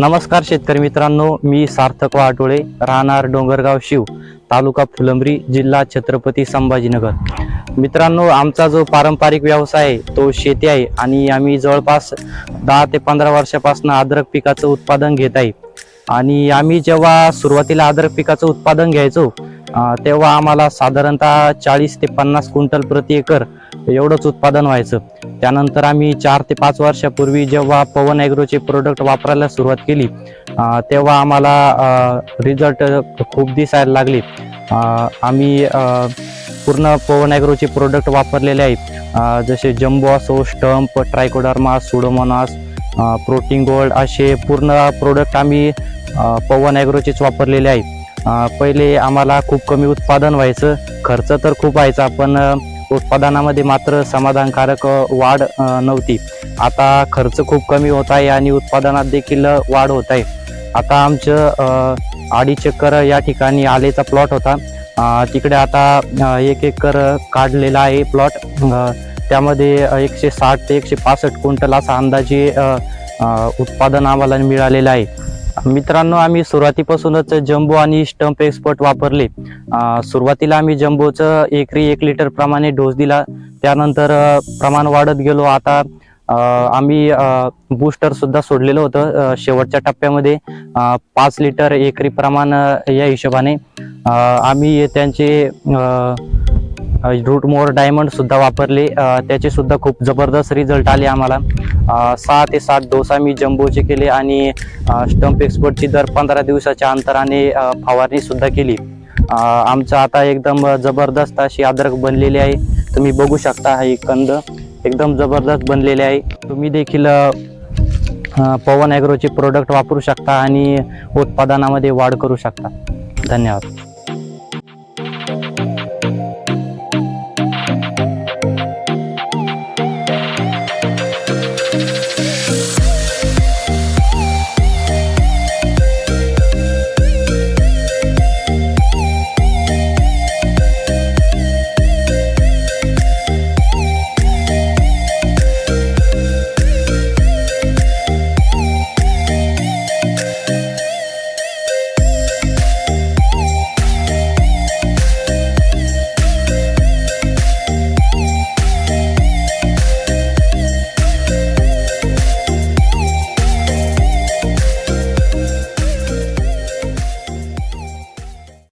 नमस्कार शेतकरी मित्रांनो मी सार्थक वाटोळे राहणार डोंगरगाव शिव तालुका फुलंब्री जिल्हा छत्रपती संभाजीनगर. मित्रांनो आमचा जो पारंपरिक व्यवसाय आहे तो शेती आहे आणि आम्ही जवळपास दहा ते पंधरा वर्षापासून अद्रक पिकाचं उत्पादन घेत आहे. आणि आम्ही जेव्हा सुरुवातीला अद्रक पिकाचं उत्पादन घ्यायचो तेव्हा आम्हाला साधारणतः चाळीस ते पन्नास क्विंटल प्रति एकर एवढंच उत्पादन व्हायचं. त्यानंतर आम्ही चार ते पाच वर्षापूर्वी जेव्हा पवन ॲग्रोचे प्रोडक्ट वापरायला सुरुवात केली तेव्हा आम्हाला रिझल्ट खूप दिसायला लागले. आम्ही पूर्ण पवन ॲग्रोचे प्रोडक्ट वापरलेले आहेत. जसे जम्बो असो stump trichodermas pseudomonas protein gold असे पूर्ण प्रोडक्ट आम्ही पवन ॲग्रोचेच वापरलेले आहेत. पहिले आम्हाला खूप कमी उत्पादन व्हायचं खर्च तर खूप व्हायचा पण उत्पादनामध्ये मात्र समाधानकारक वाढ नव्हती. आता खर्च खूप कमी होत आहे आणि उत्पादनात देखील वाढ होत आहे. आता आमचं अडीच एकर या ठिकाणी आलेचा प्लॉट होता. तिकडे आता एक एकर काढलेला आहे प्लॉट. त्यामध्ये एकशे साठ ते एकशे पासष्ट क्विंटल असा अंदाजे उत्पादन आम्हाला मिळालेलं आहे. मित्रांनो आम्ही सुरुवातीपासूनच जम्बो आणि स्टंप एक्सपर्ट वापरले. सुरुवातीला आम्ही जम्बोचं एकरी एक लिटर प्रमाणे डोस दिला. त्यानंतर प्रमाण वाढत गेलो. आता आम्ही बूस्टर सुद्धा सोडलेलं होतं शेवटच्या टप्प्यामध्ये. पाच लिटर एकरी प्रमाण या हिशोबाने. आम्ही त्यांचे रूट मोर डायमंड सुद्धा वापरले. त्याचे सुद्धा खूप जबरदस्त रिझल्ट आले आम्हाला. सहा ते सात डोसा मी जम्बोचे केले आणि स्टंप एक्सपर्टची दर पंधरा दिवसाच्या अंतराने फवारणी सुद्धा केली. आमचं आता एकदम जबरदस्त अशी अद्रक बनलेली आहे. तुम्ही बघू शकता ही कंद. एकदम जबरदस्त बनलेले आहे. तुम्ही देखील पवन ॲग्रोचे प्रोडक्ट वापरू शकता आणि उत्पादनामध्ये वाढ करू शकता. धन्यवाद.